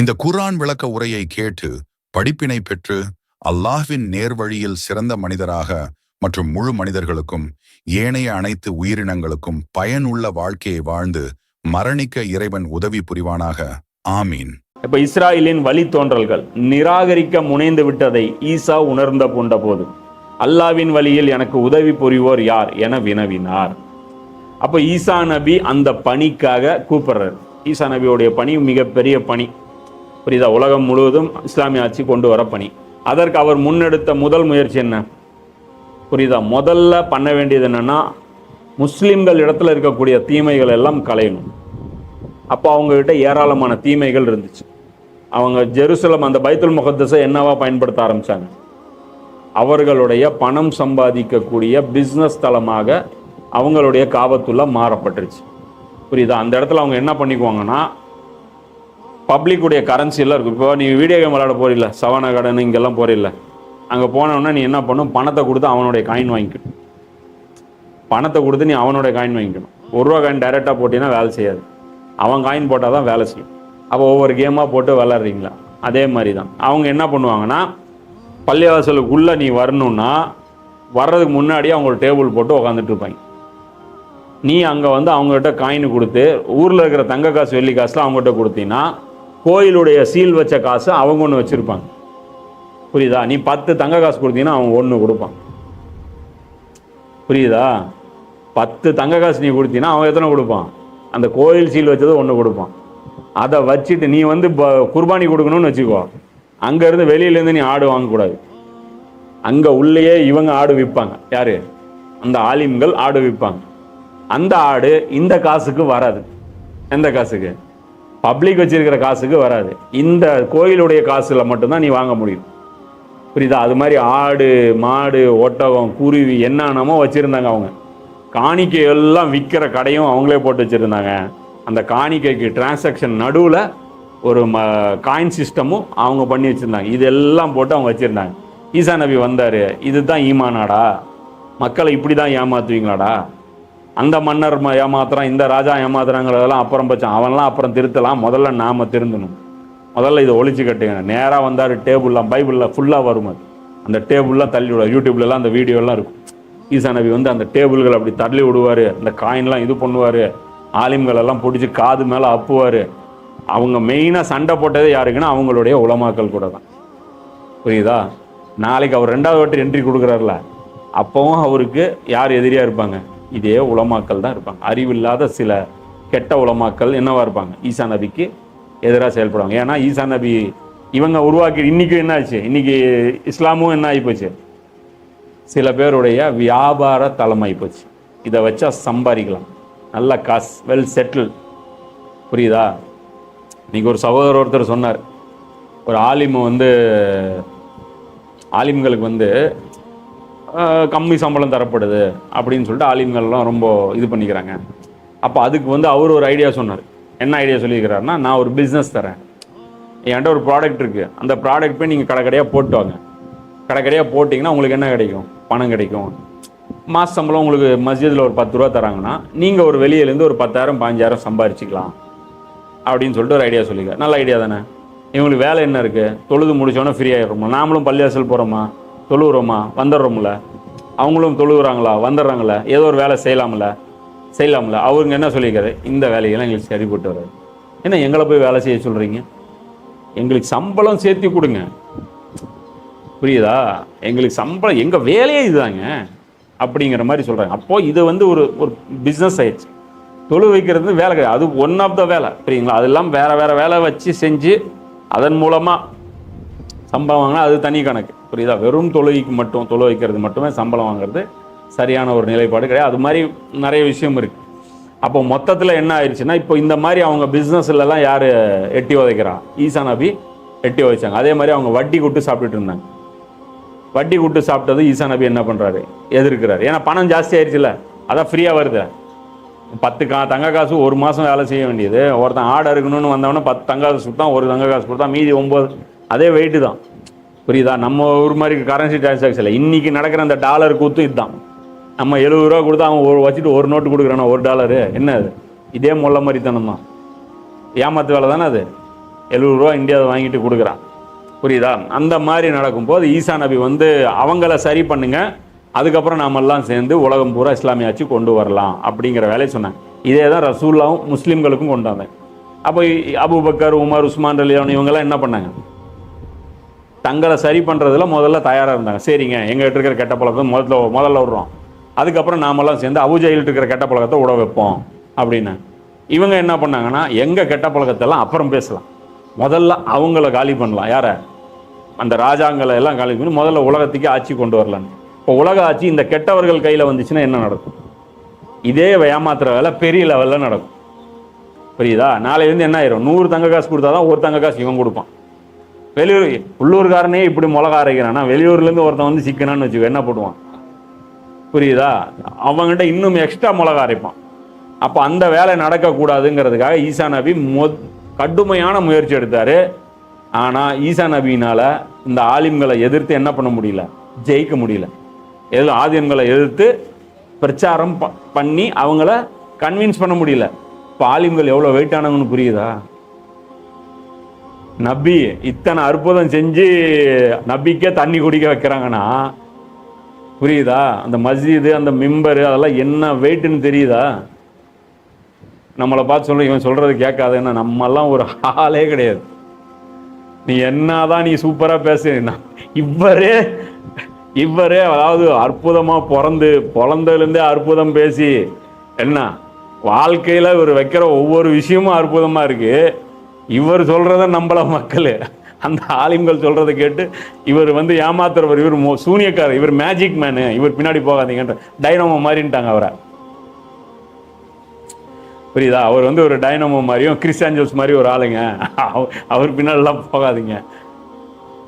இந்த குர்ஆன் விளக்க உரையை கேட்டு படிப்பினை பெற்று அல்லாஹ்வின் நேர்வழியில் சிறந்த மனிதராக மற்றும் முழு மனிதர்களுக்கும் ஏனைய அனைத்து உயிரினங்களுக்கும் பயனுள்ள வாழ்க்கையை வாழ்ந்து மரணிக்க இறைவன் உதவி புரிவானாக. ஆமீன். இப்ப இஸ்ராயலின் வழித்தோன்றல்கள் நிராகரிக்க முனைந்து விட்டதை ஈசா உணர்ந்த கொண்ட போது அல்லாவின் வழியில் எனக்கு உதவி புரிவோர் யார் என வினவினார். அப்ப ஈசா நபி அந்த பணிக்காக கூப்பிடுறார். ஈசா நபியோடைய பணி மிகப்பெரிய பணி. புரியுதா? உலகம் முழுவதும் இஸ்லாமிய ஆட்சி கொண்டு வர பணி. அதற்கு அவர் முன்னெடுத்த முதல் முயற்சி என்ன? புரியுதா? முதல்ல பண்ண வேண்டியது என்னன்னா முஸ்லீம்கள் இடத்துல இருக்கக்கூடிய தீமைகள் எல்லாம் களையணும். அப்போ அவங்கக்கிட்ட ஏராளமான தீமைகள் இருந்துச்சு. அவங்க ஜெருசலம் அந்த பைத்துல் முகத்தஸை என்னவா பயன்படுத்த ஆரம்பிச்சாங்க? அவர்களுடைய பணம் சம்பாதிக்கக்கூடிய பிஸ்னஸ் தளமாக அவங்களுடைய காபத்துள்ள மாறப்பட்டுருச்சு. புரியுதா? அந்த இடத்துல அவங்க என்ன பண்ணிக்குவாங்கன்னா பப்ளிக்குடைய கரன்சி இருக்கும். இப்போ நீ வீடியோ கேம் விளாட போறில்ல சவன கடன் இங்கெல்லாம் போறில்ல. அங்கே போனோன்னா நீ என்ன பண்ணும்? பணத்தை கொடுத்து அவனுடைய காயின் வாங்கிக்கணும். பணத்தை கொடுத்து நீ அவனுடைய காயின் வாங்கிக்கணும். ஒரு ரூபா காயின் டைரெக்டாக போட்டீங்கன்னா வேலை செய்யாது. அவன் காயின் போட்டால் தான் வேலை செய்யும். அப்போ ஒவ்வொரு கேமாக போட்டு விளாட்றீங்களா அதே மாதிரி தான் அவங்க என்ன பண்ணுவாங்கன்னா பள்ளிவாசலுக்குள்ளே நீ வரணுன்னா வர்றதுக்கு முன்னாடியே அவங்களோட டேபிள் போட்டு உக்காந்துட்டு இருப்பாங்க. நீ அங்கே வந்து அவங்ககிட்ட காயின் கொடுத்து ஊரில் இருக்கிற தங்க காசு வெள்ளி காசுலாம் அவங்ககிட்ட கொடுத்தீங்கன்னா கோயிலுடைய சீல் வச்ச காசு அவங்க ஒன்று வச்சுருப்பாங்க. புரியுதா? நீ பத்து தங்க காசு கொடுத்தீங்கன்னா அவன் ஒன்று கொடுப்பான் புரியுதா? பத்து தங்க காசு நீ கொடுத்தீங்கன்னா அவன் எத்தனை கொடுப்பான்? அந்த கோயில் சீல் வச்சது ஒன்று கொடுப்பான். அதை வச்சுட்டு நீ வந்து குர்பானி கொடுக்கணும்னு வச்சுக்கோ. அங்கேருந்து வெளியிலேருந்து நீ ஆடு வாங்கக்கூடாது. அங்கே உள்ளேயே இவங்க ஆடு விற்பாங்க. யார்? அந்த ஆலிம்கள் ஆடு விற்பாங்க. அந்த ஆடு இந்த காசுக்கு வராது. எந்த காசுக்கு? பப்ளிக் வச்சிருக்கிற காசுக்கு வராது. இந்த கோயிலுடைய காசில் மட்டும்தான் நீ வாங்க முடியும். புரியுதா? அது மாதிரி ஆடு மாடு ஒட்டகம் குருவி என்னென்னமோ வச்சுருந்தாங்க அவங்க. காணிக்கை எல்லாம் விற்கிற கடையும் அவங்களே போட்டு வச்சுருந்தாங்க. அந்த காணிக்கைக்கு டிரான்சாக்ஷன் நடுவில் ஒரு ம காயின் சிஸ்டமும் அவங்க பண்ணி வச்சுருந்தாங்க. இதெல்லாம் போட்டு அவங்க வச்சுருந்தாங்க. ஈசா நபி வந்தார். இதுதான் ஈமானாடா? மக்களை இப்படி தான் ஏமாத்துவீங்களாடா? அந்த மன்னர் ம- ஏமாத்துறான் இந்த ராஜா ஏமாத்துறாங்கிறதெல்லாம் அப்புறம் பட்சம் அவன்லாம் அப்புறம் திருத்தலாம். முதல்ல நாம் திருந்தணும். முதல்ல இதை ஒழிச்சு கட்டுங்க நேராக வந்தார் டேபிள்லாம் பைபிளில் ஃபுல்லாக வரும் அது. அந்த டேபிள்லாம் தள்ளி விடுவார் யூடியூப்லலாம் அந்த வீடியோலாம் இருக்கும். ஈசா நபி வந்து அந்த டேபிள்கள் அப்படி தள்ளி விடுவார். அந்த காயின்லாம் இது பண்ணுவார். ஆலிம்களெல்லாம் பிடிச்சி காது மேலே அப்புவார். அவங்க மெயினாக சண்டை போட்டதே யாருக்குன்னா அவங்களுடைய உலமாக்கள் கூட தான். புரியுதா? நாளைக்கு அவர் ரெண்டாவது வாட்டி என்ட்ரி கொடுக்குறாருல. அப்போவும் அவருக்கு யார் எதிரியாக இருப்பாங்க? இதே உலமாக்கள் தான் இருப்பாங்க. அறிவில்லாத சில கெட்ட உலமாக்கள் என்னவா இருப்பாங்க? ஈசா நபிக்கு எதிராக செயல்படுவாங்க. ஏன்னா ஈசா நபி இவங்க உருவாக்கி இன்றைக்கும் என்ன ஆச்சு இன்றைக்கி இஸ்லாமும் என்ன ஆகிப்போச்சு சில பேருடைய வியாபார தளமாகி போச்சு இதை வச்சா சம்பாதிக்கலாம். நல்ல காசு வெல் செட்டில் புரியுதா? இன்றைக்கி ஒரு சகோதரர் ஒருத்தர் சொன்னார். ஒரு ஆலிம் வந்து ஆலிம்களுக்கு வந்து கம்மி சம்பளம் தரப்படுது அப்படின்னு சொல்லிட்டு ஆலிம்கள்லாம் ரொம்ப இது பண்ணிக்கிறாங்க. அப்போ அதுக்கு வந்து அவர் ஒரு ஐடியா சொன்னார். என்ன ஐடியா சொல்லியிருக்கிறாருன்னா நான் ஒரு பிஸ்னஸ் தரேன். என்கிட்ட ஒரு ப்ராடக்ட் இருக்குது அந்த ப்ராடக்ட் போய் நீங்கள் கடைக்கடையாக போட்டு வாங்க. கடைக்கடையாக போட்டிங்கன்னா உங்களுக்கு என்ன கிடைக்கும்? பணம் கிடைக்கும். மாத சம்பளம் உங்களுக்கு மஸ்ஜிதில் ஒரு பத்து ரூபா தராங்கன்னா நீங்கள் ஒரு வெளியிலேருந்து ஒரு பத்தாயிரம் பாஞ்சாயிரம் சம்பாரிச்சிக்கலாம். அப்படின்னு சொல்லிட்டு ஒரு ஐடியா சொல்லிக்க நல்ல ஐடியா தானே? இவங்களுக்கு வேலை என்ன இருக்குது தொழுது முடிச்சோன்னே ஃப்ரீ ஆகிடுமா நாமளும் பள்ளியாசல் போகிறோமா தொழுகிறோமா வந்துடுறோம்ல. அவங்களும் தொழுகிறாங்களா வந்துடுறாங்களே? ஏதோ ஒரு வேலை செய்யலாம்ல. செய்யலாம்ல. அவங்க என்ன சொல்லியிருக்காரு? இந்த வேலையெல்லாம் எங்களுக்கு சரிப்பட்டு வராது என்ன எங்களை போய் வேலை செய்ய சொல்கிறீங்க எங்களுக்கு சம்பளம் சேர்த்து கொடுங்க. புரியுதா? எங்களுக்கு சம்பளம் எங்கள் வேலையே இதுதாங்க. அப்படிங்கிற மாதிரி சொல்கிறாங்க அப்போது இது வந்து ஒரு ஒரு பிஸ்னஸ் ஆயிடுச்சு. தொழு வைக்கிறது வேலை கிடையாது. அது ஒன் ஆஃப் த வேலை. புரியுங்களா அதெல்லாம் வேறு வேறு வேலை வச்சு செஞ்சு அதன் மூலமாக சம்பளம் வாங்கினா அது தனி கணக்கு. புரியுதா? வெறும் தொழுகைக்கு மட்டும் தொழு வைக்கிறது மட்டுமே சம்பளம் வாங்குறது சரியான ஒரு நிலைப்பாடு கிடையாது. அது மாதிரி நிறைய விஷயம் இருக்குது அப்போ மொத்தத்தில் என்ன ஆயிடுச்சுன்னா இப்போ இந்த மாதிரி அவங்க பிஸ்னஸ்லலாம் யார் எட்டி உதைக்கிறா? ஈசா நபி எட்டி உதைச்சாங்க. அதே மாதிரி அவங்க வட்டி கூட்டு சாப்பிட்டுட்டு இருந்தாங்க. வட்டி கூட்டு சாப்பிட்டது ஈசா நபி என்ன பண்ணுறாரு எதிர்க்கிறாரு. ஏன்னா பணம் ஜாஸ்தி ஆயிடுச்சுல அதான் ஃப்ரீயாக வருது. பத்து கா தங்க காசு ஒரு மாதம் வேலை செய்ய வேண்டியது. ஒருத்தன் ஆடு இருக்கணும்னு வந்தவொடனே பத்து தங்க காசு கொடுத்தான் ஒரு தங்க காசு கொடுத்தா மீதி ஒம்பது அதே வெயிட்டு தான். புரியுதா? நம்ம ஊர் மாதிரி கரன்சி டிரான்சாக்ஷன் இல்லை. இன்றைக்கி நடக்கிற அந்த டாலர் கூத்தும் இதுதான். நம்ம எழுபது ரூபா கொடுத்தா அவன் ஒரு வச்சுட்டு ஒரு நோட்டு கொடுக்குறானா? ஒரு டாலரு என்ன அது? இதே முள்ள மாதிரி தானம்மா ஏமாத்து வேலை தானே அது? எழுபது ரூபா இந்தியாவை வாங்கிட்டு கொடுக்குறான். புரியுதா? அந்த மாதிரி நடக்கும்போது ஈசா நபி வந்து அவங்கள சரி பண்ணுங்க. அதுக்கப்புறம் நாமெல்லாம் சேர்ந்து உலகம் பூரா இஸ்லாமிய ஆட்சி கொண்டு வரலாம் அப்படிங்கிற வேலையை சொன்னாங்க. இதே தான் ரசூல்லாவும் முஸ்லீம்களுக்கும் கொண்டு அப்போ அபுபக்கர் உமர் உஸ்மான் அலியான் இவங்கெல்லாம் என்ன பண்ணாங்க? தங்களை சரி பண்ணுறதுல முதல்ல தயாராக இருந்தாங்க. சரிங்க எங்கள்கிட்ட இருக்கிற கெட்ட பழக்கம் முதல்ல முதல்ல விடுறோம். அதுக்கப்புறம் நாமெல்லாம் சேர்ந்து அவுஜையில் இருக்கிற கெட்ட பழக்கத்தை விட வைப்போம் அப்படின்னு. இவங்க என்ன பண்ணாங்கன்னா எங்கள் கெட்ட பழக்கத்தெல்லாம் அப்புறம் பேசலாம். முதல்ல அவங்கள காலி பண்ணலாம். யாரை? அந்த ராஜாங்களை எல்லாம் காலி பண்ணி முதல்ல உலகத்துக்கு ஆட்சி கொண்டு வரலான்னு. இப்போ உலக ஆட்சி இந்த கெட்டவர்கள் கையில் வந்துச்சுன்னா என்ன நடக்கும்? இதே ஏமாத்துற வேலை பெரிய லெவலில் நடக்கும். புரியுதா? நாளையிலேருந்து என்ன ஆயிரும்? நூறு தங்க காசு கொடுத்தா தான் ஒரு தங்க காசு இவன் கொடுப்பான். வெளியூர் உள்ளூர்காரனே இப்படி மிளகா அரைக்கிறான்னா வெளியூர்லேருந்து ஒருத்தன் வந்து சிக்கனான்னு வச்சுக்கோ என்ன போடுவான் புரியுதா? அவங்ககிட்ட இன்னும் எக்ஸ்ட்ரா மிளகா அரைப்பான். அப்போ அந்த வேலை நடக்கக்கூடாதுங்கிறதுக்காக ஈசா நபி மொ கடுமையான முயற்சி எடுத்தார். ஆனால் ஈசா நபியினால் இந்த ஆலிம்களை எதிர்த்து என்ன பண்ண முடியல? ஜெயிக்க முடியல. எதில் ஆதியன்களை எதிர்த்து பிரச்சாரம் ப- பண்ணி அவங்கள கன்வின்ஸ் பண்ண முடியல. இப்போ ஆலிம்கள் எவ்வளோ வெயிட் ஆனவங்கன்னு புரியுதா? நபி இத்தனை அற்புதம் செஞ்சு நபிக்கே தண்ணி குடிக்க வைக்கிறாங்கன்னா புரியுதா? அந்த மஸ்ஜிது அந்த மிம்பரு அதெல்லாம் என்ன வெயிட்னு தெரியுதா? நம்மளை பார்த்து சொல்ல இவன் சொல்றது கேட்காதுன்னா நம்மெல்லாம் ஒரு ஆளே கிடையாது. நீ என்னதான் நீ சூப்பராக பேசுனா இவரே இவரே அதாவது அற்புதமாக பிறந்து பிறந்ததுலேருந்தே அற்புதம் பேசி என்ன? வாழ்க்கையில் இவர் வைக்கிற ஒவ்வொரு விஷயமும் அற்புதமாக இருக்குது இவர் சொல்கிறத நம்பல மக்கள். அந்த ஆலிம்கள் சொல்கிறத கேட்டு இவர் வந்து ஏமாத்துறவர் இவர் மோ- சூனியக்காரர் இவர் மேஜிக் மேனு இவர் பின்னாடி போகாதீங்கன்ற டைனமோ மாதிரின்ட்டாங்க அவரை. புரியுதா? அவர் வந்து ஒரு டைனமோ மாதிரியும் கிறிஸ்டாஞ்சல்ஸ் மாதிரி ஒரு ஆளுங்க. அவ- அவர் பின்னாடிலாம் போகாதீங்க.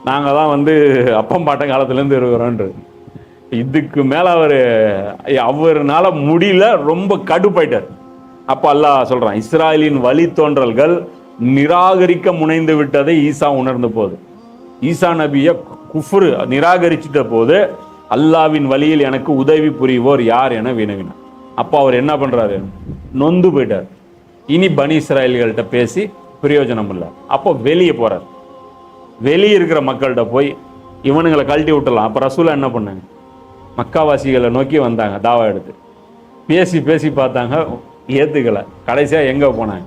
நாங்கள் தான் வந்து அப்பம் பாட்ட காலத்துலேருந்து இருக்கிறோன்றது. இதுக்கு மேலே அவர் அவர்னால முடியல ரொம்ப கடுப்பாயிட்டார். அப்போ அல்லாஹ் சொல்கிறான் இஸ்ராயலின் வழித்தோன்றல்கள் நிராகரிக்க முனைந்து விட்டதை ஈசா உணர்ந்த போது. ஈசா நபியை குஃப்ரு நிராகரிச்சிட்ட போது அல்லாவின் வழியில் எனக்கு உதவி புரிவோர் யார் என வினவினார். அப்போ அவர் என்ன பண்ணுறாரு நொந்து போயிட்டார். இனி பனி இஸ்ராயல்கள்ட்ட பேசி பிரயோஜனம் இல்லை அப்போ வெளியே போகிறார் வெளியே இருக்கிற மக்கள்கிட்ட போய் இவனுங்களை கழட்டி விட்டலாம் அப்போ ரசூலா என்ன பண்ணாங்க? மக்காவாசிகளை நோக்கி வந்தாங்க தாவா எடுத்து. பேசி பேசி பார்த்தாங்க ஏற்றுக்கலை கடைசியாக எங்கே போனாங்க?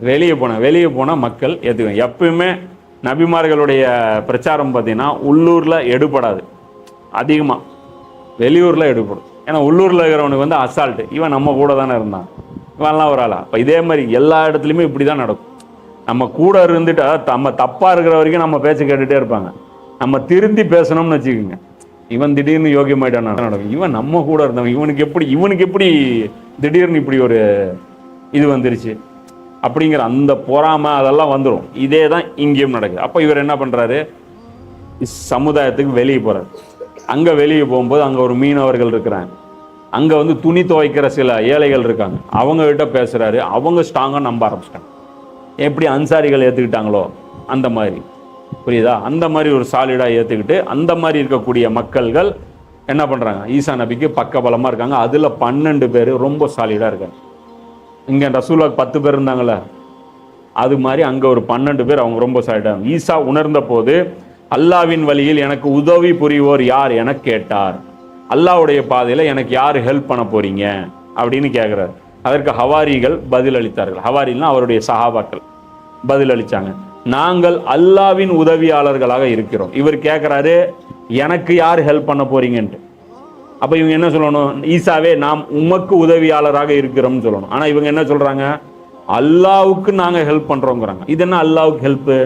வெளியே போன வெளியே போனால் மக்கள் ஏற்றுக்கணும் எப்பயுமே நபிமார்களுடைய பிரச்சாரம் பார்த்தீங்கன்னா உள்ளூரில் எடுபடாது. அதிகமாக வெளியூரில் எடுபடும். ஏன்னா உள்ளூரில் இருக்கிறவனுக்கு வந்து அசால்ட்டு இவன் நம்ம கூட தானே இருந்தான். இவன்லாம் ஒரு ஆளா? இப்போ இதே மாதிரி எல்லா இடத்துலையுமே இப்படி தான் நடக்கும். நம்ம கூட இருந்துட்டு அதாவது நம்ம தப்பாக இருக்கிற வரைக்கும் நம்ம பேச்சு கேட்டுகிட்டே இருப்பாங்க. நம்ம திருந்தி பேசணும்னு வச்சுக்கோங்க. இவன் திடீர்னு யோகியமாயிட்டான் நடக்கும். இவன் நம்ம கூட இருந்தவன். இவனுக்கு எப்படி இவனுக்கு எப்படி திடீர்னு இப்படி ஒரு இது வந்துருச்சு? அப்படிங்கிற அந்த பொறாமை அதெல்லாம் வந்துடும் இதே தான் இங்கேயும் நடக்குது. அப்போ இவர் என்ன பண்ணுறாரு சமுதாயத்துக்கு வெளியே போகிறார் அங்கே வெளியே போகும்போது அங்கே ஒரு மீனவர்கள் இருக்கிறாங்க. அங்கே வந்து துணி துவைக்கிற சில ஏழைகள் இருக்காங்க. அவங்கக்கிட்ட பேசுகிறாரு அவங்க ஸ்ட்ராங்காக நம்ப ஆரம்பிச்சிட்டாங்க. எப்படி அன்சாரிகள் ஏற்றுக்கிட்டாங்களோ அந்த மாதிரி. புரியுதா? அந்த மாதிரி ஒரு சாலிடாக ஏற்றுக்கிட்டு அந்த மாதிரி இருக்கக்கூடிய மக்கள்கள் என்ன பண்ணுறாங்க ஈசா நபிக்கு பக்கபலமாக இருக்காங்க. அதில் பன்னெண்டு பேர் ரொம்ப சாலிடாக இருக்காங்க. இங்கே ரசூலாக்கு பத்து பேர் இருந்தாங்களே அது மாதிரி அங்கே ஒரு பன்னெண்டு பேர் அவங்க ரொம்ப சாலிடாக ஈசா உணர்ந்த போது அல்லாவின் வழியில் எனக்கு உதவி புரிவோர் யார் என கேட்டார். அல்லாவுடைய பாதையில் எனக்கு யார் ஹெல்ப் பண்ண போறீங்க? அப்படின்னு கேட்குறாரு அதற்கு ஹவாரிகள் பதில் அளித்தார்கள். ஹவாரின்னா அவருடைய சஹாபாக்கள் பதில் நாங்கள் அல்லாவின் உதவியாளர்களாக இருக்கிறோம். இவர் கேட்குறாரு எனக்கு யார் ஹெல்ப் பண்ண போறீங்கன்ட்டு. அப்போ இவங்க என்ன சொல்லணும்? ஈசாவே நாம் உமக்கு உதவியாளராக இருக்கிறோம்னு சொல்லணும். ஆனால் இவங்க என்ன சொல்கிறாங்க அல்லாவுக்கு நாங்கள் ஹெல்ப் பண்ணுறோங்கிறாங்க இது என்ன அல்லாவுக்கு ஹெல்ப்பு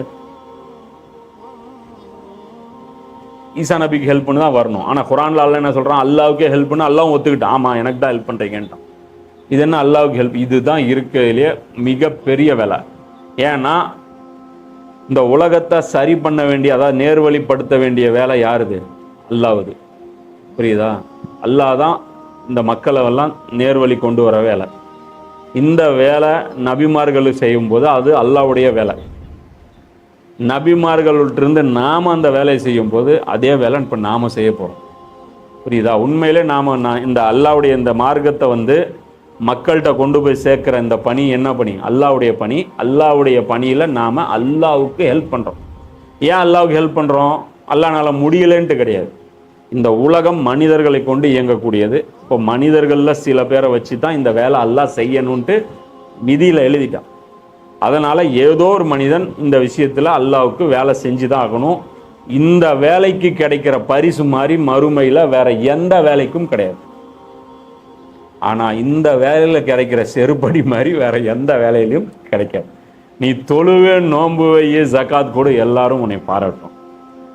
ஈசா நபிக்கு ஹெல்ப் பண்ணி தான் வரணும். ஆனால் குரான்ல அல்ல என்ன சொல்கிறான் அல்லாவுக்கே ஹெல்ப் பண்ண அல்லாவும் ஒத்துக்கிட்டான். ஆமா எனக்கு தான் ஹெல்ப் பண்ணுறீங்கன்ட்டான் இது என்ன அல்லாவுக்கு ஹெல்ப் இதுதான் இருக்கையிலேயே மிகப்பெரிய வேலை. ஏன்னா இந்த உலகத்தை சரி பண்ண வேண்டிய அதாவது நேர்வழிப்படுத்த வேண்டிய வேலை யாருது? அல்லாவுது. புரியுதா? அல்லாஹ் தான் இந்த மக்களை எல்லாம் நேர்வழி கொண்டு வர வேலை. இந்த வேலை நபிமார்கள் செய்யும்போது அது அல்லாவுடைய வேலை. நபிமார்களிட்டிருந்து நாம் அந்த வேலையை செய்யும்போது அதே வேலை இப்போ நாம் செய்ய போகிறோம் புரியுதா? உண்மையிலே நாம நான் இந்த அல்லாவுடைய இந்த மார்க்கத்தை வந்து மக்கள்கிட்ட கொண்டு போய் சேர்க்குற இந்த பணி என்ன பணி? அல்லாவுடைய பணி. அல்லாவுடைய பணியில் நாம் அல்லாவுக்கு ஹெல்ப் பண்ணுறோம் ஏன் அல்லாவுக்கு ஹெல்ப் பண்ணுறோம் அல்லாஹ்னால முடியலன்ட்டு கிடையாது. இந்த உலகம் மனிதர்களை கொண்டு இயங்கக்கூடியது. இப்போ மனிதர்களில் சில பேரை வச்சு தான் இந்த வேலை அல்லாஹ் செய்யணுன்ட்டு விதியில் எழுதிட்டான். அதனால் ஏதோ ஒரு மனிதன் இந்த விஷயத்தில் அல்லாவுக்கு வேலை செஞ்சு தான் ஆகணும். இந்த வேலைக்கு கிடைக்கிற பரிசு மாதிரி மறுமையில் வேற எந்த வேலைக்கும் கிடையாது. ஆனால் இந்த வேலையில் கிடைக்கிற செருப்படி மாதிரி வேற எந்த வேலையிலையும் கிடைக்காது. நீ தொழுவே நோன்பு ஜக்காத் கூட எல்லாரும் உன்னை பாராட்டும்.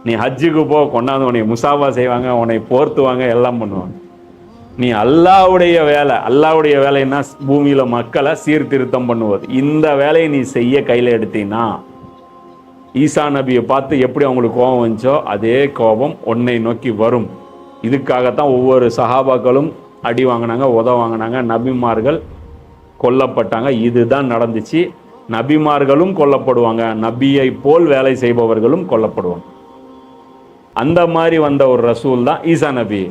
நீ ஹஜ்ஜுக்கு போ கொண்டாந்து உன்னை முசாஃபா செய்வாங்க உன்னை போர்த்துவாங்க எல்லாம் பண்ணுவாங்க. நீ அல்லாவுடைய வேலை அல்லாவுடைய வேலைன்னா பூமியில் மக்களை சீர்திருத்தம் பண்ணுவது. இந்த வேலையை நீ செய்ய கையில் எடுத்தீன்னா ஈசா நபியை பார்த்து எப்படி அவங்களுக்கு கோபம் வந்துச்சோ அதே கோபம் உன்னை நோக்கி வரும். இதுக்காகத்தான் ஒவ்வொரு சஹாபாக்களும் அடி வாங்கினாங்க உத வாங்கினாங்க நபிமார்கள் கொல்லப்பட்டாங்க. இதுதான் நடந்துச்சு. நபிமார்களும் கொல்லப்படுவாங்க. நபியை போல் வேலை செய்பவர்களும் கொல்லப்படுவாங்க. அந்த மாதிரி வந்த ஒரு ரசூல் தான் ஈசா நபி.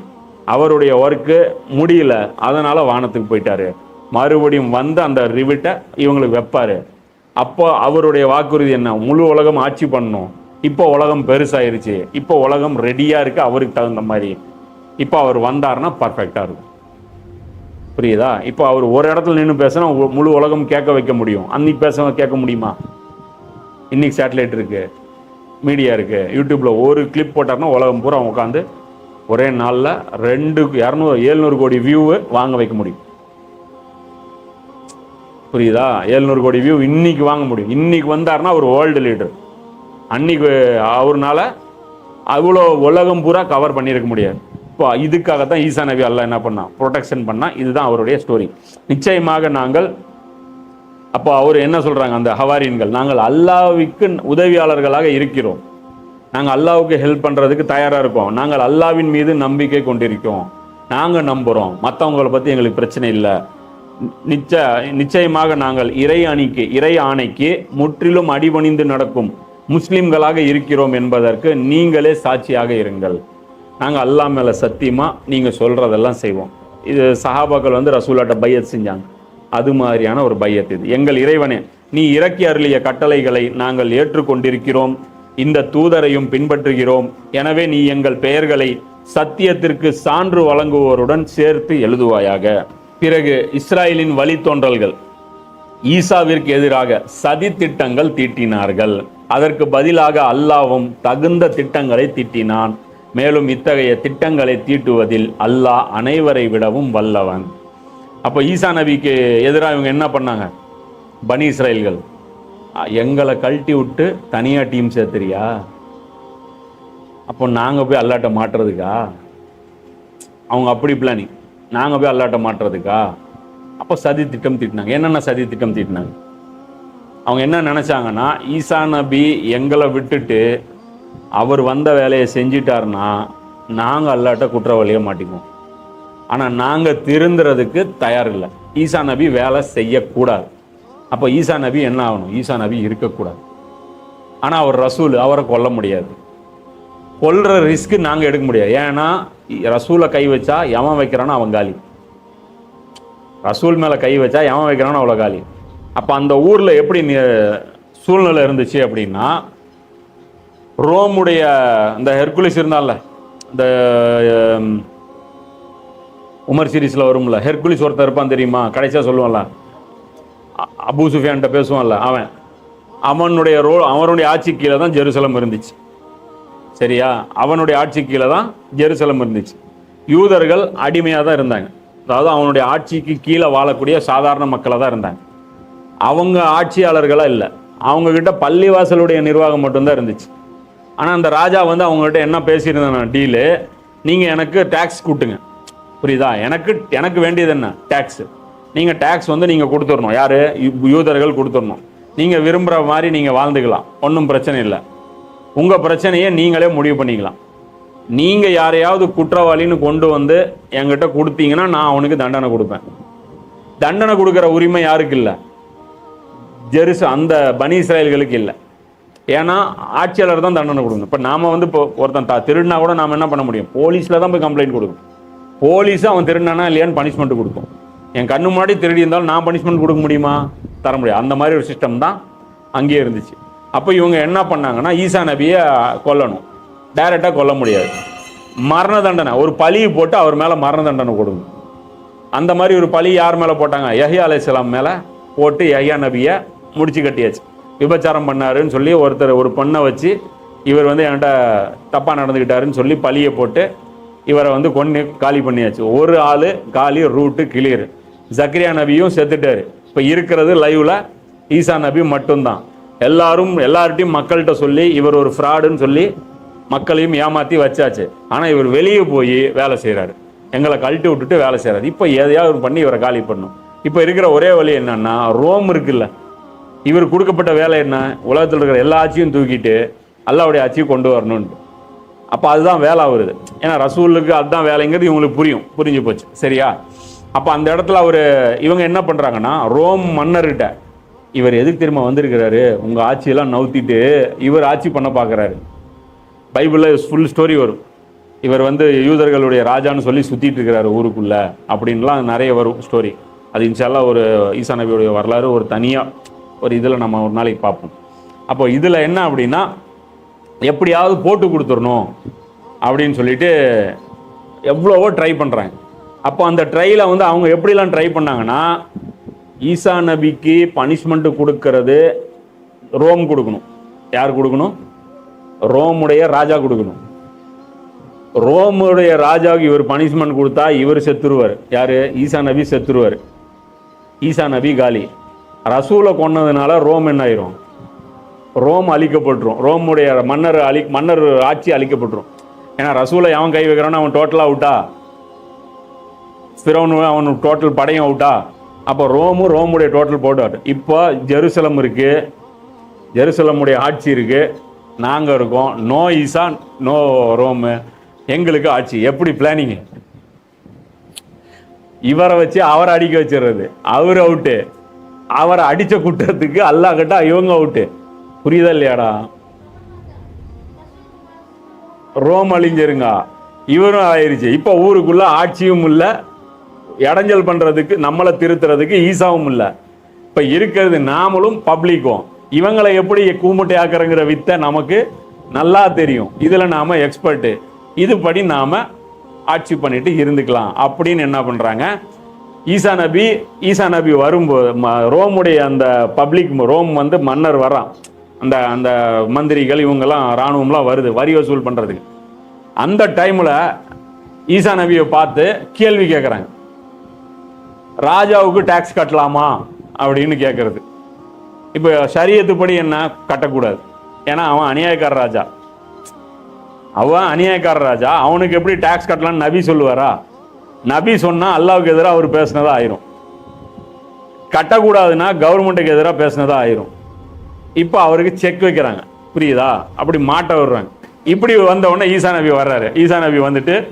அவருடைய ஒர்க்கு முடியல அதனால் வானத்துக்கு போயிட்டாரு. மறுபடியும் வந்து அந்த ரிவிட்டை இவங்களுக்கு வைப்பார். அப்போ அவருடைய வாக்குறுதி என்ன? முழு உலகம் ஆட்சி பண்ணணும். இப்போ உலகம் பெருசாயிருச்சு. இப்போ உலகம் ரெடியாக இருக்குது அவருக்கு தகுந்த மாதிரி. இப்போ அவர் வந்தாருன்னா பர்ஃபெக்டாக இருக்கும். புரியுதா? இப்போ அவர் ஒரு இடத்துல நின்று பேசினா முழு உலகம் கேட்க வைக்க முடியும். அன்னைக்கு பேச கேட்க முடியுமா? இன்னைக்கு சேட்டலைட் இருக்குது மீடியா இருக்கு. யூடியூப்பில் ஒரு கிளிப் போட்டாருன்னா உலகம் பூரா உட்காந்து ஒரே நாளில் ரெண்டு இரநூறு எழுநூறு கோடி வியூவு வாங்க வைக்க முடியும். புரியுதா? எழுநூறு கோடி வியூ இன்னைக்கு வாங்க முடியும். இன்னைக்கு வந்தாருன்னா அவர் வேர்ல்டு லீடர் அன்னைக்கு அவர்னால அவ்வளோ உலகம் பூரா கவர் பண்ணியிருக்க முடியாது. இப்போ இதுக்காகத்தான் ஈசா நபி அல்லா என்ன பண்ணா ப்ரொடெக்ஷன் பண்ணால் இதுதான் அவருடைய ஸ்டோரி நிச்சயமாக நாங்கள் அப்போ அவர் என்ன சொல்கிறாங்க அந்த ஹவாரியன்கள் நாங்கள் அல்லாஹ்வுக்கு உதவியாளர்களாக இருக்கிறோம். நாங்கள் அல்லாவுக்கு ஹெல்ப் பண்ணுறதுக்கு தயாராக இருக்கோம். நாங்கள் அல்லாஹ்வின் மீது நம்பிக்கை கொண்டிருக்கோம். நாங்கள் நம்புகிறோம் மற்றவங்களை பற்றி எங்களுக்கு பிரச்சனை இல்லை. நிச்ச நிச்சயமாக நாங்கள் இறை அணிக்கு இறை ஆணைக்கு முற்றிலும் அடிபணிந்து நடக்கும் முஸ்லிம்களாக இருக்கிறோம் என்பதற்கு நீங்களே சாட்சியாக இருங்கள். நாங்கள் அல்லாஹ் மேலே சத்தியமாக நீங்கள் சொல்கிறதெல்லாம் செய்வோம். இது சஹாபாக்கள் வந்து ரசூலாட்ட பையத் செஞ்சாங்க. அது மாதிரியான ஒரு பையத்து இது. எங்கள் இறைவனே நீ இறக்கி அருளிய கட்டளைகளை நாங்கள் ஏற்றுக்கொண்டிருக்கிறோம். இந்த தூதரையும் பின்பற்றுகிறோம். எனவே நீ எங்கள் பெயர்களை சத்தியத்திற்கு சான்று வழங்குவோருடன் சேர்த்து எழுதுவாயாக. பிறகு இஸ்ராயலின் வழித்தோன்றல்கள் ஈசாவிற்கு எதிராக சதி திட்டங்கள் தீட்டினார்கள். அதற்கு பதிலாக அல்லாவும் தகுந்த திட்டங்களை தீட்டினான். மேலும் இத்தகைய திட்டங்களை தீட்டுவதில் அல்லாஹ் அனைவரை விடவும் வல்லவன். அப்போ ஈசா நபிக்கு எதிராக இவங்க என்ன பண்ணாங்க? பனி இஸ்ரேல்கள். எங்களை கழட்டி விட்டு தனியாக டீம் சேர்த்துறியா? அப்போ நாங்கள் போய் அல்லாட்ட மாட்டுறதுக்கா? அவங்க அப்படி பிளானிங் நாங்கள் போய் அல்லாட்ட மாட்டுறதுக்கா? அப்போ சதி திட்டம் தீட்டினாங்க. என்னென்ன சதி திட்டம் தீட்டினாங்க? அவங்க என்ன நினச்சாங்கன்னா ஈசா நபி எங்களை விட்டுட்டு அவர் வந்த வேலையை செஞ்சிட்டாருன்னா நாங்கள் அல்லாட்ட குற்றவாளியாக மாட்டிக்குவோம். ஆனால் நாங்கள் திருந்துறதுக்கு தயார் இல்லை ஈசா நபி வேலை செய்யக்கூடாது. அப்போ ஈசா நபி என்ன ஆகணும்? ஈசா நபி இருக்கக்கூடாது. ஆனால் அவர் ரசூல் அவரை கொல்ல முடியாது. கொல்ற ரிஸ்க்கு நாங்கள் எடுக்க முடியாது. ஏன்னா ரசூலை கை வச்சா எவன் வைக்கிறானோ அவன் காலி. ரசூல் மேலே கை வச்சா எவன் வைக்கிறானோ அவ்வளோ காலி. அப்போ அந்த ஊரில் எப்படி சூழ்நிலை இருந்துச்சு அப்படின்னா ரோமுடைய இந்த ஹெர்குலிஸ் இருந்தால இந்த உமர் சீரீஸில் வரும்ல. ஹெர்குலிஸ் ஒருத்தர் இருப்பான் தெரியுமா? கடைசியாக சொல்லுவான்ல. அ- அபூ சுஃபியான்ட்ட பேசுவான்ல அவன். அவனுடைய ரோ அவனுடைய ஆட்சி கீழே தான் ஜெருசலம் இருந்துச்சு. சரியா? அவனுடைய ஆட்சி கீழே தான் ஜெருசலம் இருந்துச்சு. யூதர்கள் அடிமையாக தான் இருந்தாங்க. அதாவது அவனுடைய ஆட்சிக்கு கீழே வாழக்கூடிய சாதாரண மக்களாக தான் இருந்தாங்க. அவங்க ஆட்சியாளர்களாக இல்லை. அவங்கக்கிட்ட பள்ளிவாசலுடைய நிர்வாகம் மட்டும்தான் இருந்துச்சு. ஆனால் அந்த ராஜா வந்து அவங்ககிட்ட என்ன பேசியிருந்தாங்க டீலு நீங்கள் எனக்கு டேக்ஸ் கூட்டுங்க. புரியுதா? எனக்கு எனக்கு வேண்டியது என்ன? டேக்ஸ் நீங்கள் டேக்ஸ் வந்து நீங்கள் கொடுத்துடணும். யார்? யூதர்கள் கொடுத்துடணும். நீங்கள் விரும்புகிற மாதிரி நீங்கள் வாழ்ந்துக்கலாம். ஒன்றும் பிரச்சனை இல்லை. உங்கள் பிரச்சனையை நீங்களே முடிவு பண்ணிக்கலாம். நீங்கள் யாரையாவது குற்றவாளின்னு கொண்டு வந்து என்கிட்ட கொடுத்தீங்கன்னா நான் அவனுக்கு தண்டனை கொடுப்பேன். தண்டனை கொடுக்குற உரிமை யாருக்கு இல்லை? ஜெருசு அந்த பனி இஸ்ராயல்களுக்கு இல்லை. ஏன்னா ஆட்சியாளர் தான் தண்டனை கொடுக்கணும். இப்போ நாம வந்து இப்போ ஒருத்தன் தா திருடினா கூட நாம் என்ன பண்ண முடியும்? போலீஸில் தான் போய் கம்ப்ளைண்ட் கொடுக்கணும். போலீஸும் அவன் திருடினானா இல்லையான்னு பனிஷ்மெண்ட் கொடுக்கும். என் கண்ணு முன்னாடி திருடி இருந்தாலும் நான் பனிஷ்மெண்ட் கொடுக்க முடியுமா? தர முடியாது. அந்த மாதிரி ஒரு சிஸ்டம் தான் அங்கேயே இருந்துச்சு. அப்போ இவங்க என்ன பண்ணாங்கன்னா ஈசா நபியை கொல்லணும். டைரெக்டாக கொல்ல முடியாது. மரண தண்டனை ஒரு பழியை போட்டு அவர் மேலே மரண தண்டனை கொடுங்க அந்த மாதிரி ஒரு பழி யார் மேலே போட்டாங்க? யஹியா அலையாம் மேலே போட்டு யஹியா நபியை முடிச்சு கட்டியாச்சு. விபச்சாரம் பண்ணாருன்னு சொல்லி ஒருத்தர் ஒரு பொண்ணை வச்சு இவர் வந்து என்கிட்ட தப்பாக நடந்துக்கிட்டாருன்னு சொல்லி பழியை போட்டு இவரை வந்து கொண்டு காலி பண்ணியாச்சு. ஒரு ஆள் காலி ரூட்டு கிளியர். ஜக்ரியா நபியும் செத்துட்டார். இப்போ இருக்கிறது லைவில் ஈசா நபி மட்டும்தான். எல்லாரும் எல்லார்ட்டையும் மக்கள்கிட்ட சொல்லி இவர் ஒரு ஃப்ராடுன்னு சொல்லி மக்களையும் ஏமாற்றி வச்சாச்சு. ஆனால் இவர் வெளியே போய் வேலை செய்கிறாரு எங்களை கழட்டி விட்டுட்டு வேலை செய்கிறாரு இப்போ எதையாவது பண்ணி இவரை காலி பண்ணும் இப்போ இருக்கிற ஒரே வழி என்னன்னா ரோம் இருக்குல்ல. இவர் கொடுக்கப்பட்ட வேலை என்ன? உலகத்தில் இருக்கிற எல்லா ஆட்சியும் தூக்கிட்டு அல்லாவுடைய ஆட்சியும் கொண்டு வரணுன்ட்டு அப்போ அதுதான் வேலை வருது ஏன்னா ரசூலுக்கு அதுதான் வேலைங்கிறது இவங்களுக்கு புரியும். புரிஞ்சு போச்சு. சரியா? அப்போ அந்த இடத்துல அவர் இவங்க என்ன பண்ணுறாங்கன்னா ரோம் மன்னர்கிட்ட இவர் எதுக்கு திரும்ப வந்திருக்கிறாரு? உங்கள் ஆட்சியெல்லாம் நவுத்திட்டு இவர் ஆட்சி பண்ண பார்க்குறாரு பைபிளில் ஃபுல் ஸ்டோரி வரும். இவர் வந்து யூதர்களுடைய ராஜான்னு சொல்லி சுற்றிட்டு இருக்கிறாரு ஊருக்குள்ளே. அப்படின்லாம் நிறைய வரும் ஸ்டோரி அது இன்ஷால்லாம் ஒரு ஈசா நபியுடைய வரலாறு ஒரு தனியாக ஒரு இதில் நம்ம ஒரு நாளைக்கு பார்ப்போம். அப்போ இதில் என்ன அப்படின்னா எப்படியாவது போட்டு கொடுத்துடணும் அப்படின்னு சொல்லிட்டு எவ்வளவோ ட்ரை பண்ணுறாங்க அப்போ அந்த ட்ரையில் வந்து அவங்க எப்படிலாம் ட்ரை பண்ணாங்கன்னா ஈசா நபிக்கு பனிஷ்மெண்ட்டு கொடுக்கறது ரோம் கொடுக்கணும். யார் கொடுக்கணும்? ரோமுடைய ராஜா கொடுக்கணும். ரோமுடைய ராஜாவுக்கு இவர் பனிஷ்மெண்ட் கொடுத்தா இவர் செத்துருவார். யார்? ஈசா நபி செத்துருவார். ஈசா நபி காலி. ரசூலை கொன்னதுனால ரோம் என்ன ஆயிரும்? ரோம் அழிக்கப்பட்டுரும். ரோமுடைய மன்னர் அழி மன்னர் ஆட்சி அழிக்கப்பட்டுரும். ஏன்னா ரசூலை அவன் கை வைக்கிறான்னு அவன் டோட்டலாக அவுட்டா ஃபிரௌனு அவன் டோட்டல் படையும் அவுட்டா அப்போ ரோமும் ரோமுடைய டோட்டல் போட்டு இப்போ ஜெருசலம் இருக்குது ஜெருசலமுடைய ஆட்சி இருக்குது நாங்கள் இருக்கோம். நோ ஈசா நோ ரோமு. எங்களுக்கு ஆட்சி. எப்படி பிளானிங் இவரை வச்சு அவரை அடிக்க வச்சிடுறது. அவர் அவுட்டு அவரை அடித்த குற்றத்துக்கு அல்லாஹ் கட்டா இவங்க அவுட்டு புரியுதா இல்லையாடா? ரோம் அழிஞ்சிருங்க. இவரும் ஆயிடுச்சு இப்போ ஊருக்குள்ள ஆட்சியும் இல்லை. இடைஞ்சல் பண்ணுறதுக்கு நம்மளை திருத்துறதுக்கு ஈசாவும் இல்லை. இப்போ இருக்கிறது நாமளும் பப்ளிக்கும். இவங்களை எப்படி கூமுட்டை ஆக்குறங்கிற வித்தை நமக்கு நல்லா தெரியும். இதில் நாம் எக்ஸ்பர்ட்டு இதுபடி நாம் ஆட்சி பண்ணிட்டு இருந்துக்கலாம். அப்படின்னு என்ன பண்ணுறாங்க ஈசா நபி ஈசா நபி வரும்போது ம- ரோமுடைய அந்த பப்ளிக் ரோம் வந்து மன்னர் வரான். அந்த அந்த மந்திரிகள் இவங்கெல்லாம் இராணுவம்லாம் வருது வரி வசூல் பண்ணுறதுக்கு அந்த டைமில் ஈசா நபியை பார்த்து கேள்வி கேட்குறாங்க ராஜாவுக்கு டேக்ஸ் கட்டலாமா அப்படின்னு கேட்குறது இப்போ சரியத்துப்படி என்ன கட்டக்கூடாது. ஏன்னா அவன் அநியாயக்கார ராஜா. அவன் அநியாயக்கார ராஜா. அவனுக்கு எப்படி டேக்ஸ் கட்டலாம்னு நபி சொல்லுவாரா? நபி சொன்னால் அல்லாவுக்கு எதிராக அவர் பேசினதா ஆயிரும். கட்டக்கூடாதுன்னா கவர்மெண்ட்டுக்கு எதிராக பேசினதா ஆயிரும். இப்போ அவருக்கு செக் வைக்கிறாங்க. புரியுதா? அப்படி மாட்ட விடுறாங்க. இப்படி வந்த உடனே ஈசா நபி வர்றாரு. ஈசா நபி வந்துட்டு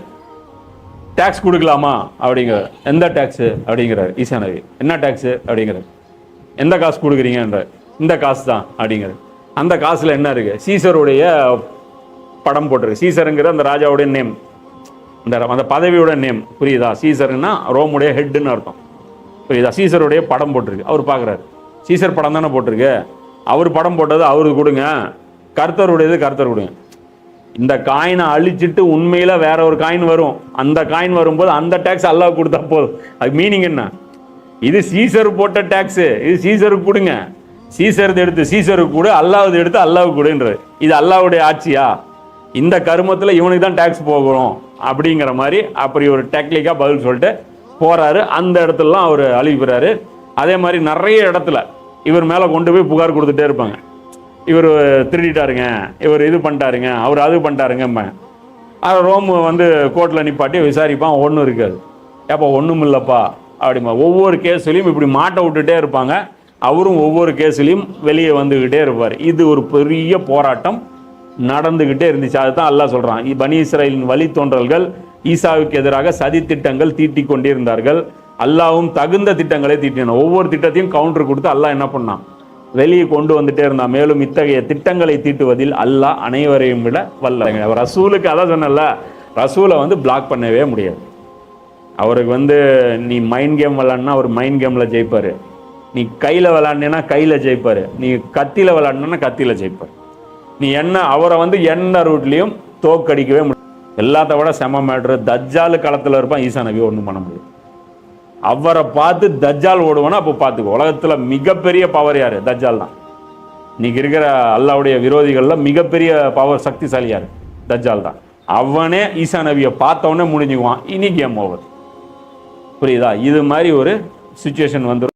டேக்ஸ் கொடுக்கலாமா? அப்படிங்கிறார். எந்த டேக்ஸு அப்படிங்கிறார் ஈசா நபி. என்ன டேக்ஸு அப்படிங்கிறார். எந்த காசு கொடுக்குறீங்கன்றார். இந்த காசு தான் அப்படிங்கிறார். அந்த காசில் என்ன இருக்கு? சீசருடைய படம் போட்டிருக்கு. சீசருங்கிற அந்த ராஜாவுடைய நேம் அந்த அந்த பதவியோட நேம் புரியுதா? சீசர்னா ரோமுடைய ஹெட்டுன்னு அர்த்தம். புரியுதா? சீசருடைய படம் போட்டிருக்கு. அவர் பார்க்குறாரு சீசர் படம் தானே போட்டிருக்கு? அவர் படம் போட்டது அவருக்கு கொடுங்க. கர்த்தருடையது கர்த்தர் கொடுங்க. இந்த காயினை அழிச்சிட்டு உண்மையில் வேற ஒரு காயின் வரும். அந்த காயின் வரும்போது அந்த டேக்ஸ் அல்லாஹ் கொடுத்தா போதும். அது மீனிங் என்ன? இது சீசர் போட்ட டேக்ஸு இது சீசருக்கு கொடுங்க. சீசரது எடுத்து சீசருக்கு கொடு அல்லாவது எடுத்து அல்லாவுக்கு கொடுன்றது. இது அல்லாவுடைய ஆட்சியா? இந்த கருமத்தில் இவனுக்கு தான் டேக்ஸ் போகணும் அப்படிங்கிற மாதிரி அப்படி ஒரு டெக்னிக்காக பதில் சொல்லிட்டு போகிறாரு அந்த இடத்துலலாம் அவர் அழிவுறாரு. அதே மாதிரி நிறைய இடத்துல இவர் மேலே கொண்டு போய் புகார் கொடுத்துட்டே இருப்பாங்க. இவர் திருடிட்டாருங்க இவர் இது பண்ணிட்டாருங்க அவர் அது பண்ணிட்டாருங்க ரோம் வந்து கோர்ட்டில் நிப்பாட்டி விசாரிப்பான் ஒன்றும் இருக்காது. ஏப்பா ஒன்றும் இல்லைப்பா அப்படிமா ஒவ்வொரு கேஸ்லையும் இப்படி மாட்ட விட்டுட்டே இருப்பாங்க. அவரும் ஒவ்வொரு கேஸ்லையும் வெளியே வந்துக்கிட்டே இருப்பார். இது ஒரு பெரிய போராட்டம் நடந்துக்கிட்டே இருந்துச்சு. அதுதான் அல்லா சொல்கிறான் பனி இஸ்ராயலின் வழித்தோன்றல்கள் ஈசாவுக்கு எதிராக சதி திட்டங்கள் தீட்டி கொண்டிருந்தார்கள். அல்லாவும் தகுந்த திட்டங்களை தீட்டினான். ஒவ்வொரு திட்டத்தையும் கவுண்டர் கொடுத்து அல்லாஹ் என்ன பண்ணான்? வெளியே கொண்டு வந்துட்டே இருந்தான். மேலும் இத்தகைய திட்டங்களை தீட்டுவதில் அல்லாஹ் அனைவரையும் விட வல்ல ரசூலுக்கு அதான் சொன்னல ரசூலை வந்து பிளாக் பண்ணவே முடியாது. அவருக்கு வந்து நீ மைண்ட் கேம் விளாட்னா அவர் மைண்ட் கேமில் ஜெயிப்பார். நீ கையில் விளாட்னா கையில் ஜெயிப்பார். நீ கத்தியில் விளாட்னா கத்தியில் ஜெயிப்பார். நீ என்ன அவரை வந்து எந்த ரூட்லேயும் தோக்கடிக்கவே முடியும் எல்லாத்த விட செம மேட்ரு தஜ்ஜாலு களத்தில் இருப்பான் ஈசா நபி ஒன்றும் பண்ண முடியும் அவரை பார்த்து தஜ்ஜால் ஓடுவானா அப்போ பார்த்துக்கோ. உலகத்தில் மிகப்பெரிய பவர் யார்? தஜ்ஜால் தான். இன்னைக்கு இருக்கிற அல்லாவுடைய விரோதிகளில் மிகப்பெரிய பவர் சக்திசாலி யார்? தஜ்ஜால் தான். அவனே ஈசா நபியை பார்த்தவொடனே முடிஞ்சுக்குவான். இனி கேம் ஓவர் புரியுதா? இது மாதிரி ஒரு சுச்சுவேஷன் வந்துடும்